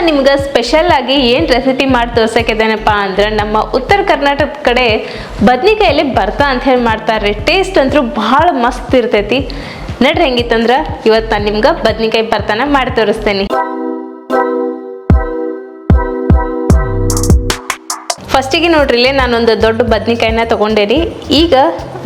ನಾನು ನಿಮ್ಗೆ ಸ್ಪೆಷಲ್ ಆಗಿ ಏನು ರೆಸಿಪಿ ಮಾಡಿ ತೋರ್ಸಕ್ಕಿದ್ದೇನಪ್ಪ ಅಂದ್ರೆ ನಮ್ಮ ಉತ್ತರ ಕರ್ನಾಟಕದ ಕಡೆ ಬದ್ನಿಕಾಯಲ್ಲಿ ಬರ್ತಾ ಅಂತ ಹೇಳಿ ಮಾಡ್ತಾರೆ ಟೇಸ್ಟ್ ಅಂತೂ ಭಾಳ ಮಸ್ತ್ ಇರ್ತೈತಿ. ನಡ್ರಿ ಹೆಂಗಿತ್ತಂದ್ರೆ ಇವತ್ತು ನಾನು ನಿಮ್ಗೆ ಬದ್ನಿಕಾಯಿ ಬರ್ತಾನ ಮಾಡಿ ತೋರಿಸ್ತೇನೆ. ಫಸ್ಟಿಗೆ ನೋಡ್ರಿ ಇಲ್ಲೇ ನಾನೊಂದು ದೊಡ್ಡ ಬದ್ನಿಕಾಯಿನ ತೊಗೊಂಡೇನಿ ಈಗ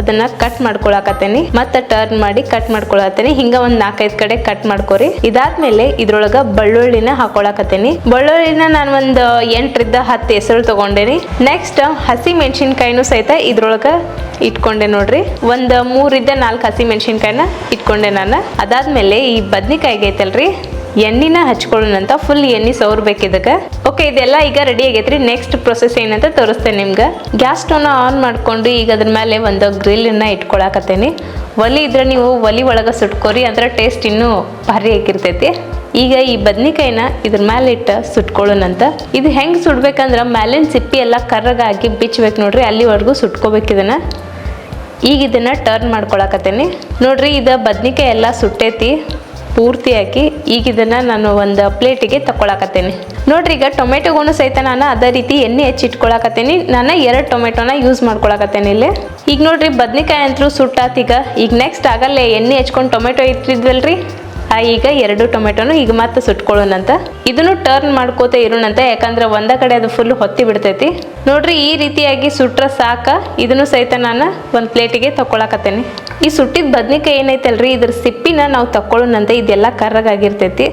ಅದನ್ನ ಕಟ್ ಮಾಡ್ಕೊಳಕತ್ತೇನಿ. ಮತ್ತೆ ಟರ್ನ್ ಮಾಡಿ ಕಟ್ ಮಾಡ್ಕೊಳತ್ತೇನಿ ಹಿಂಗ ಒಂದ್ ನಾಲ್ಕೈದು ಕಡೆ ಕಟ್ ಮಾಡ್ಕೊರಿ. ಇದಾದ್ಮೇಲೆ ಇದ್ರೊಳಗ ಬಳ್ಳುಳ್ಳಿನ ಹಾಕೊಳಕತ್ತೇನಿ. ಬಳ್ಳುಳ್ಳಿನ ನಾನು ಒಂದು ಎಂಟರಿಂದ ಹತ್ತು ಹೆಸರು ತಗೊಂಡೇನಿ. ನೆಕ್ಸ್ಟ್ ಹಸಿ ಮೆಣಸಿನ್ಕಾಯಿನೂ ಸಹಿತ ಇದ್ರೊಳಗ ಇಟ್ಕೊಂಡೆ ನೋಡ್ರಿ. ಒಂದು ಮೂರಿಂದ ನಾಲ್ಕು ಹಸಿ ಮೆಣಸಿನ್ಕಾಯಿನ ಇಟ್ಕೊಂಡೆ ನಾನು. ಅದಾದ್ಮೇಲೆ ಈ ಬದ್ನಿಕಾಯಿಗೆ ಐತಲ್ರಿ ಎಣ್ಣಿನ ಹಚ್ಕೊಳ್ಳೋಣಂತ ಫುಲ್ ಎಣ್ಣೆ ಸೌರ್ಬೇಕು ಇದಕ್ಕೆ ಓಕೆ ಇದೆಲ್ಲ ಈಗ ರೆಡಿ ಆಗೈತ್ರಿ. ನೆಕ್ಸ್ಟ್ ಪ್ರೊಸೆಸ್ ಏನಂತ ತೋರಿಸ್ತೇನೆ ನಿಮ್ಗೆ. ಗ್ಯಾಸ್ ಸ್ಟವ್ನ ಆನ್ ಮಾಡ್ಕೊಂಡು ಈಗ ಅದ್ರ ಮೇಲೆ ಒಂದು ಗ್ರಿಲ್ಲನ್ನ ಇಟ್ಕೊಳಕತ್ತೇನೆ. ಒಲಿ ಇದ್ರೆ ನೀವು ಒಲಿ ಒಳಗೆ ಸುಟ್ಕೋರಿ, ಅಂದ್ರೆ ಟೇಸ್ಟ್ ಇನ್ನೂ ಭಾರಿ ಆಗಿರ್ತೈತಿ. ಈಗ ಈ ಬದ್ನಿಕಾಯಿನ ಇದ್ರ ಮೇಲೆ ಇಟ್ಟ ಸುಟ್ಕೊಳ್ಳೋಣಂತ. ಇದು ಹೆಂಗೆ ಸುಡ್ಬೇಕಂದ್ರೆ ಮ್ಯಾಲಿನ ಸಿಪ್ಪಿ ಎಲ್ಲ ಕರ್ರಗಾಗಿ ಬಿಚ್ಚಬೇಕು ನೋಡ್ರಿ, ಅಲ್ಲಿವರೆಗೂ ಸುಟ್ಕೋಬೇಕು ಇದನ್ನ. ಈಗ ಇದನ್ನ ಟರ್ನ್ ಮಾಡ್ಕೊಳಕತ್ತೇನೆ. ನೋಡ್ರಿ, ಇದು ಬದ್ನಿಕಾಯಿ ಎಲ್ಲ ಸುಟ್ಟೈತಿ. ಪೂರ್ತಿ ಹಾಕಿ ಈಗ ಇದನ್ನ ನಾನು ಒಂದು ಪ್ಲೇಟಿಗೆ ತಗೊಳಕತ್ತೇನೆ ನೋಡ್ರಿ, ಈಗ ಟೊಮೆಟೊಗೂ ಸಹಿತ ನಾನು ಅದೇ ರೀತಿ ಎಣ್ಣೆ ಹೆಚ್ಚಿ ಇಟ್ಕೊಳಕತ್ತೇನಿ. ನಾನು ಎರಡು ಟೊಮೆಟೊನ ಯೂಸ್ ಮಾಡ್ಕೊಳಕತ್ತೇನೆ ಇಲ್ಲಿ. ಈಗ ನೋಡ್ರಿ, ಬದ್ನಿಕಾಯಿ ಅಂತೂ ಸುಟ್ಟಾತ್ ಈಗ. ನೆಕ್ಸ್ಟ್ ಆಗಲ್ಲೇ ಎಣ್ಣೆ ಹಚ್ಕೊಂಡು ಟೊಮೆಟೊ ಇಟ್ಟಿದ್ವಲ್ರಿ? ಈಗ ಎರಡು ಟೊಮೆಟೊನು ಈಗ ಮತ್ತೆ ಸುಟ್ಕೊಳ್ಳೋಣಂತ. ಇದನ್ನು ಟರ್ನ್ ಮಾಡ್ಕೋತ ಇರೋಣಂತ, ಯಾಕಂದ್ರೆ ಒಂದ ಕಡೆ ಅದು ಫುಲ್ ಹೊತ್ತಿ ಬಿಡ್ತೈತಿ. ನೋಡ್ರಿ, ಈ ರೀತಿಯಾಗಿ ಸುಟ್ರ ಸಾಕ. ಇದನ್ನು ಸಹಿತ ನಾನು ಒಂದು ಪ್ಲೇಟಿಗೆ ತಕೊಳಕತ್ತೇನೆ ಈ ಸುಟ್ಟಿದ ಬದ್ನಿಕಾಯಿ ಏನೈತಲ್ರಿ, ಇದ್ರ ಸಿಪ್ಪಿನ ನಾವು ತಕೊಳ್ಳೋಣಂತ ಇದೆಲ್ಲ ಕರ್ರಗಾಗಿರ್ತೈತಿ.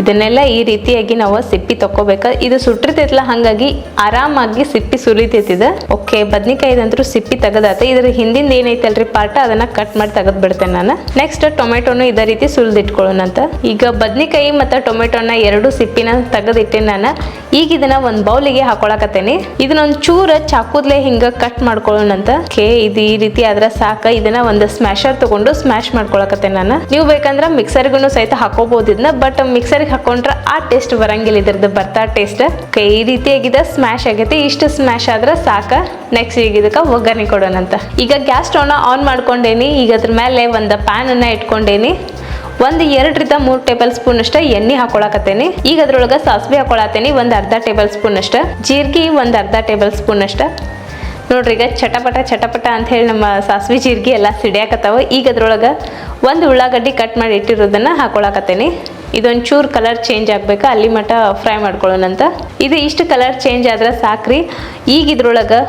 ಇದನ್ನೆಲ್ಲ ಈ ರೀತಿಯಾಗಿ ನಾವು ಸಿಪ್ಪಿ ತಕೋಬೇಕು ಇದು ಸುಟ್ಟಿರ್ತೈತಲ್ಲ ಹಾಗಾಗಿ ಆರಾಮಾಗಿ ಸಿಪ್ಪಿ ಸುಲಿತೈತಿದ. ಓಕೆ ಬದ್ನಿಕಾಯಿದಂತೂ ಸಿಪ್ಪಿ ತೆಗದಾತ. ಇದ್ರ ಹಿಂದಿಂದ ಏನೈತಲ್ರಿ ಪಾರ್ಟ್? ಅದನ್ನ ಕಟ್ ಮಾಡಿ ತೆಗೆದ್ ಬಿಡ್ತೇನೆ ನಾನು. ನೆಕ್ಸ್ಟ್ ಟೊಮೆಟೊನು ಇದೇ ರೀತಿ ಸುಲಿದಿಟ್ಕೊಳ್ಳೋಣಂತ. ಈಗ ಬದ್ನಿಕಾಯಿ ಮತ್ತು ಟೊಮೆಟೊನ ಎರಡು ಸಿಪ್ಪಿನ ತೆಗೆದಿಟ್ಟೇನೆ ನಾನು. ಈಗ ಇದನ್ನ ಒಂದು ಬೌಲಿಗೆ ಹಾಕೊಳಕತ್ತೇನೆ. ಇದನ್ನ ಒಂದು ಚೂರ ಚಾಕುದ್ಲೆ ಹಿಂಗ ಕಟ್ ಮಾಡ್ಕೊಳ್ಳೋಣಂತ. ಓಕೆ ಇದು ಈ ರೀತಿ ಆದ್ರೆ ಸಾಕ. ಇದನ್ನ ಒಂದು ಸ್ಮ್ಯಾಶರ್ ತಗೊಂಡು ಸ್ಮ್ಯಾಶ್ ಮಾಡ್ಕೊಳಕತ್ತೇನೆ ನಾನು. ನೀವು ಬೇಕಂದ್ರೆ ಮಿಕ್ಸರ್ಗೂ ಸಹಿತ ಹಾಕೋಬಹುದು ಇದನ್ನ ಬಟ್ ಮಿಕ್ಸರ್ಗೆ ಹಾಕೊಂಡ್ರೆ ಆ ಟೇಸ್ಟ್ ಬರಂಗಿಲ್ಲ. ಇದ್ರದ್ದು ಬರ್ತಾ ಟೇಸ್ಟ್ ಕೈ ಈ ರೀತಿಯಾಗಿದೆ ಸ್ಮ್ಯಾಶ್ ಆಗೈತೆ. ಇಷ್ಟು ಸ್ಮ್ಯಾಶ್ ಆದ್ರೆ ಸಾಕ. ನೆಕ್ಸ್ಟ್ ಈಗ ಇದಕ್ಕೆ ಒಗ್ಗರಣೆ ಕೊಡೋಣಂತ. ಈಗ ಗ್ಯಾಸ್ ಸ್ಟವ್ನ ಆನ್ ಮಾಡ್ಕೊಂಡೇನಿ. ಈಗ ಅದ್ರ ಮೇಲೆ ಒಂದು ಪ್ಯಾನ್ ಅನ್ನ ಇಟ್ಕೊಂಡೇನಿ. ಒಂದು ಎರಡರಿಂದ ಮೂರು ಟೇಬಲ್ ಸ್ಪೂನ್ ಅಷ್ಟ ಎಣ್ಣೆ ಹಾಕೊಳಕತ್ತೇನಿ. ಈಗ ಅದ್ರೊಳಗೆ ಸಾಸಿವೆ ಹಾಕೊಳತ್ತೇನಿ. ಒಂದು ಅರ್ಧ ಟೇಬಲ್ ಸ್ಪೂನ್ ಅಷ್ಟ. ಜೀರಿಗೆ ಒಂದು ಅರ್ಧ ಟೇಬಲ್ ಸ್ಪೂನ್ ಅಷ್ಟ. ನೋಡ್ರಿ ಈಗ ಚಟಪಟ ಚಟಪಟ ಅಂತ ಹೇಳಿ ನಮ್ಮ ಸಾಸಿವೆ ಜೀರಿಗೆ ಎಲ್ಲ ಸಿಡಿಯಾಕತ್ತಾವ. ಈಗ ಅದ್ರೊಳಗೆ ಒಂದು ಉಳ್ಳಾಗಡ್ಡಿ ಕಟ್ ಮಾಡಿ ಇಟ್ಟಿರೋದನ್ನು ಹಾಕೊಳಕತ್ತೇನಿ. ಇದೊಂದು ಚೂರು ಕಲರ್ ಚೇಂಜ್ ಆಗ್ಬೇಕು? ಅಲ್ಲಿ ಮಟ ಫ್ರೈ ಮಾಡ್ಕೊಳ್ಳೋಣಂತ ಇದು ಇಷ್ಟು ಕಲರ್ ಚೇಂಜ್ ಆದ್ರೆ ಸಾಕ್ರಿ. ಈಗ ಇದ್ರೊಳಗೆ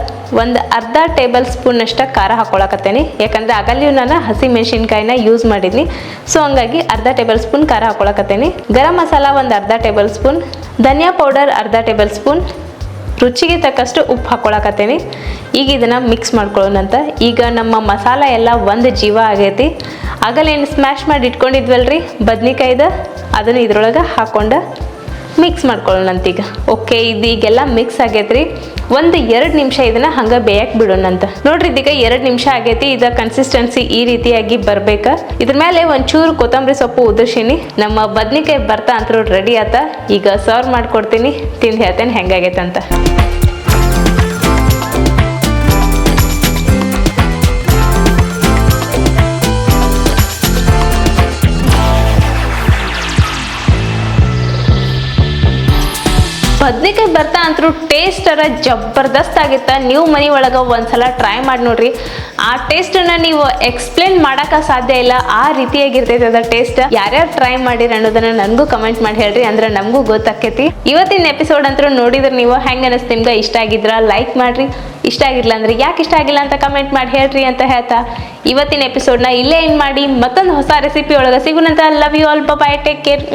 ಒಂದು ಅರ್ಧ ಟೇಬಲ್ ಸ್ಪೂನ್ ಅಷ್ಟ ಖಾರ ಹಾಕೊಳಕತ್ತೇನಿ. ಯಾಕಂದ್ರೆ ಆಗಲ್ಲಿಯೂ ನಾನು ಹಸಿ ಮೆಣಸಿನ್ಕಾಯಿನ ಯೂಸ್ ಮಾಡಿದ್ನಿ. ಸೊ ಹಂಗಾಗಿ ಅರ್ಧ ಟೇಬಲ್ ಸ್ಪೂನ್ ಖಾರ ಹಾಕೊಳಕತ್ತೇನಿ. ಗರಂ ಮಸಾಲ ಒಂದು ಅರ್ಧ ಟೇಬಲ್ ಸ್ಪೂನ್ ಧನಿಯಾ ಪೌಡರ್ ಅರ್ಧ ಟೇಬಲ್ ಸ್ಪೂನ್ ರುಚಿಗೆ ತಕ್ಕಷ್ಟು ಉಪ್ಪು ಹಾಕೊಳಕತ್ತೇನಿ. ಈಗ ಇದನ್ನು ಮಿಕ್ಸ್ ಮಾಡ್ಕೊಳ್ಳೋಣಂತ. ಈಗ ನಮ್ಮ ಮಸಾಲ ಎಲ್ಲ ಒಂದು ಜೀವ ಆಗೈತಿ. ಆಗಲೇನು ಸ್ಮ್ಯಾಶ್ ಮಾಡಿ ಇಟ್ಕೊಂಡಿದ್ವಲ್ರಿ? ಬದ್ನೆಕಾಯ್ದ? ಅದನ್ನು ಇದ್ರೊಳಗೆ ಹಾಕೊಂಡು ಮಿಕ್ಸ್ ಮಾಡ್ಕೊಳ್ಳೋಣಂತೀಗ ಓಕೆ ಇದೀಗೆಲ್ಲ ಮಿಕ್ಸ್ ಆಗೈತ್ರಿ. ಒಂದು ಎರಡು ನಿಮಿಷ ಇದನ್ನ ಹಂಗೆ ಬೇಯಕ್ಕೆ ಬಿಡೋಣಂತ. ನೋಡ್ರಿ ಇದೀಗ ಎರಡು ನಿಮಿಷ ಆಗೈತಿ. ಇದ ಕನ್ಸಿಸ್ಟೆನ್ಸಿ ಈ ರೀತಿಯಾಗಿ ಬರ್ಬೇಕ. ಇದ್ರ ಮೇಲೆ ಒಂಚೂರು ಕೊತ್ತಂಬರಿ ಸೊಪ್ಪು ಉದುರ್ಸಿನಿ. ನಮ್ಮ ಬದ್ನಿಕಾಯಿ ಬರ್ತಾ ಅಂತ ರೆಡಿ ಆತ. ಈಗ ಸರ್ವ್ ಮಾಡ್ಕೊಡ್ತೀನಿ. ತಿಂದು ಹೇಳ್ತೇನೆ ಹೆಂಗಾಗೈತೆ ಅಂತ ಬದ್ನಿಕಾಯಿ ಬರ್ತಾ ಅಂತೂ ಟೇಸ್ಟರ ಜಬರ್ದಸ್ತ್ ಆಗಿತ್ತ. ನೀವು ಮನೆ ಒಳಗೆ ಒಂದ್ಸಲ ಟ್ರೈ ಮಾಡಿ ನೋಡ್ರಿ. ಆ ಟೇಸ್ಟನ್ನ ನೀವು ಎಕ್ಸ್ಪ್ಲೇನ್ ಮಾಡಕ್ಕೆ ಸಾಧ್ಯ ಇಲ್ಲ. ಆ ರೀತಿಯಾಗಿರ್ತೈತೆ ಅದ ಟೇಸ್ಟ್ ಯಾರ್ಯಾರು ಟ್ರೈ ಮಾಡಿರಿ ಅನ್ನೋದನ್ನ ನನಗೂ ಕಮೆಂಟ್ ಮಾಡಿ ಹೇಳ್ರಿ. ಅಂದ್ರೆ ನಮಗೂ ಗೊತ್ತಾಕೈತಿ. ಇವತ್ತಿನ ಎಪಿಸೋಡ್ ಅಂತೂ ನೋಡಿದ್ರೆ ನೀವು ಹೆಂಗೆ ಅನಿಸ್ತು? ನಿಮ್ಗೆ ಇಷ್ಟ ಆಗಿದ್ರ ಲೈಕ್ ಮಾಡ್ರಿ. ಇಷ್ಟ ಆಗಿಲ್ಲ ಅಂದ್ರೆ ಯಾಕೆ ಇಷ್ಟ ಆಗಿಲ್ಲ ಅಂತ ಕಮೆಂಟ್ ಮಾಡಿ ಹೇಳ್ರಿ ಅಂತ ಹೇಳ್ತಾ. ಇವತ್ತಿನ ಎಪಿಸೋಡ್ನ ಇಲ್ಲೇ ಏನು ಮಾಡಿ. ಮತ್ತೊಂದು ಹೊಸ ರೆಸಿಪಿ ಒಳಗೆ ಸಿಗುನಂತ love you all bye take care